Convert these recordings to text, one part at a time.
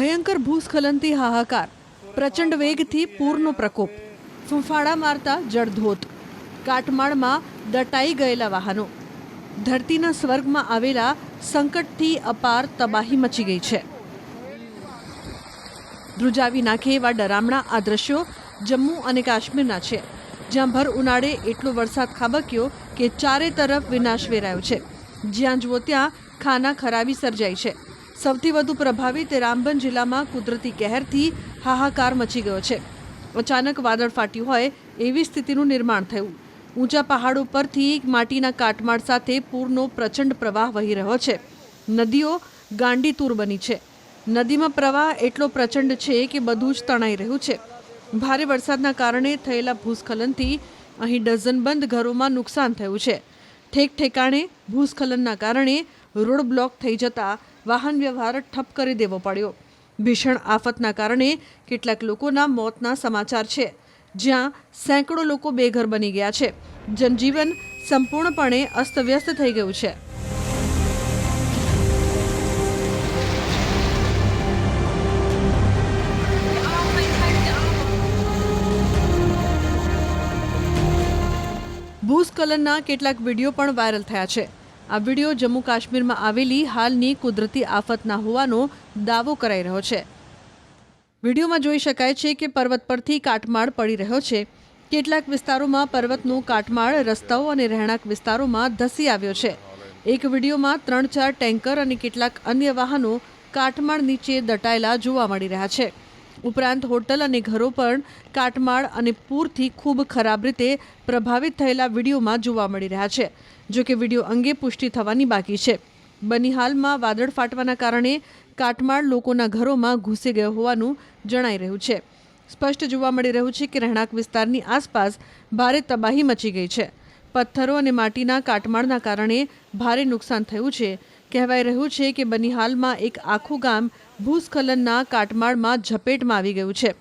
ભયંકર ભૂસ્ખલનથી હાહાકાર. પ્રચંડ વેગથી પૂરનો પ્રકોપ. ફૂંફાડા મારતા જળધોત કાટમાળમાં દટાઈ ગયેલા વાહનો. ધરતીના સ્વર્ગમાં આવેલા સંકટથી અપાર તબાહી મચી ગઈ છે. ધ્રુજાવી નાખે એવા ડરામણા આ દ્રશ્યો જમ્મુ અને કાશ્મીરના છે, જ્યાં ભર ઉનાળે એટલો વરસાદ ખાબક્યો કે ચારે તરફ વિનાશ વેરાયો છે. જ્યાં જુઓ ત્યાં ખાના ખરાબી સર્જાઈ છે. સૌથી વધુ પ્રભાવિત રામબન જિલ્લામાં કુદરતી કહેરથી હાહાકાર મચી ગયો છે. અચાનક વાદળ ફાટ્યું હોય એવી સ્થિતિનું નિર્માણ થયું. ઊંચા પહાડો પરથી માટીના કાટમાળ સાથે પૂરનો પ્રચંડ પ્રવાહ વહી રહ્યો છે. નદીઓ ગાંડીતૂર બની છે. નદીમાં પ્રવાહ એટલો પ્રચંડ છે કે બધું જ તણાઈ રહ્યું છે. ભારે વરસાદના કારણે થયેલા ભૂસ્ખલનથી અહીં ડઝનબંધ ઘરોમાં નુકસાન થયું છે. ઠેક ઠેકાણે ભૂસ્ખલનના કારણે રોડ બ્લોક થઈ જતા વાહન વ્યવહાર ઠપ કરી દેવો પડ્યો. ભીષણ આફતના કારણે કેટલાક લોકોના મોતના સમાચાર છે. જ્યાં સેંકડો લોકો બેઘર બની ગયા છે. જનજીવન સંપૂર્ણપણે અસ્તવ્યસ્ત થઈ ગયું છે. ભૂસ્ખલનના કેટલાક વીડિયો પણ વાયરલ થયા છે. આ વીડિયો જમ્મુ કાશ્મીરમાં આવેલી હાલની કુદરતી આફતના હોવાનો દાવો કરાઈ રહ્યો છે. વિડીયોમાં જોઈ શકાય છે કે પર્વત પરથી કાટમાળ પડી રહ્યો છે. કેટલાક વિસ્તારોમાં પર્વતનું કાટમાળ, રસ્તાઓ અને રહેણાંક વિસ્તારોમાં ધસી આવ્યો છે. એક વિડીયોમાં ત્રણ ચાર ટેન્કર અને કેટલાક અન્ય વાહનો કાટમાળ નીચે દટાયેલા જોવા મળી રહ્યા છે. ઉપરાંત હોટલ અને ઘરો પણ કાટમાળ અને પૂરથી ખૂબ ખરાબ રીતે પ્રભાવિત થયેલા વિડીયોમાં જોવા મળી રહ્યા છે. જો કે વીડિયો અંગે પુષ્ટિ થવાની બાકી છે. બનિહાલમાં વાદળ ફાટવાના કારણે કાટમાળ લોકોના ઘરોમાં ઘૂસી ગયો હોવાનું જણાઈ રહ્યું છે. સ્પષ્ટ જોવા મળી રહ્યું છે કે રહેણાંક વિસ્તારની આસપાસ ભારે તબાહી મચી ગઈ છે. પથ્થરો અને માટીના કાટમાળના કારણે ભારે નુકસાન થયું છે. કહેવાય રહ્યું છે કે બનિહાલમાં એક આખું ગામ ભૂસ્ખલનના કાટમાળમાં ઝપેટમાં આવી ગયું છે.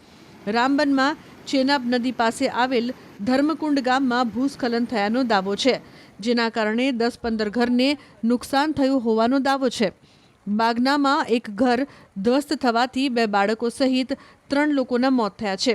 રામબનમાં ચેનાબ નદી પાસે આવેલ ધર્મકુંડ ગામમાં ભૂસ્ખલન થયાનો દાવો છે. જેના કારણે દસ પંદર ઘરને નુકસાન થયું હોવાનો દાવો છે. બાગનામાં એક ઘર ધ્વસ્ત થવાથી બે બાળકો સહિત ત્રણ લોકોના મોત થયા છે.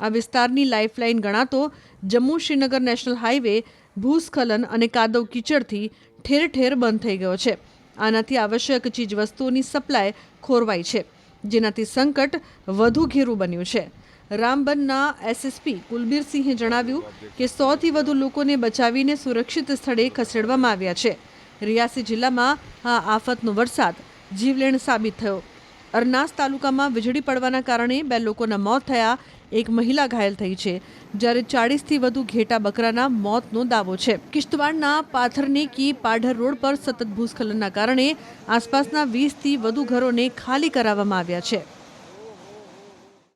આ વિસ્તારની લાઇફલાઇન ગણાતો જમ્મુ શ્રીનગર નેશનલ હાઈવે ભૂસ્ખલન અને કાદવ કીચડથી ઠેર ઠેર બંધ થઈ ગયો છે. આનાથી આવશ્યક ચીજવસ્તુઓની સપ્લાય ખોરવાઈ છે, જેનાથી સંકટ વધુ ઘેરું બન્યું છે. રામબનના એસએસપી કુલબીરસિંહે જણાવ્યું કે સોથી વધુ લોકોને બચાવીને સુરક્ષિત સ્થળે ખસેડવામાં આવ્યા છે. રિયાસી જિલ્લામાં આ આફતનો વરસાદ જીવલેણ સાબિત થયો. અરનાસ તાલુકામાં વીજળી પડવાના કારણે બે લોકોના મોત થયા, એક મહિલા ઘાયલ થઈ છે. જ્યારે ચાળીસથી વધુ ઘેટા બકરાના મોતનો દાવો છે. કિશ્તવાડના પાથરની કી પાઢર રોડ પર સતત ભૂસ્ખલનના કારણે આસપાસના વીસથી વધુ ઘરોને ખાલી કરાવવામાં આવ્યા છે.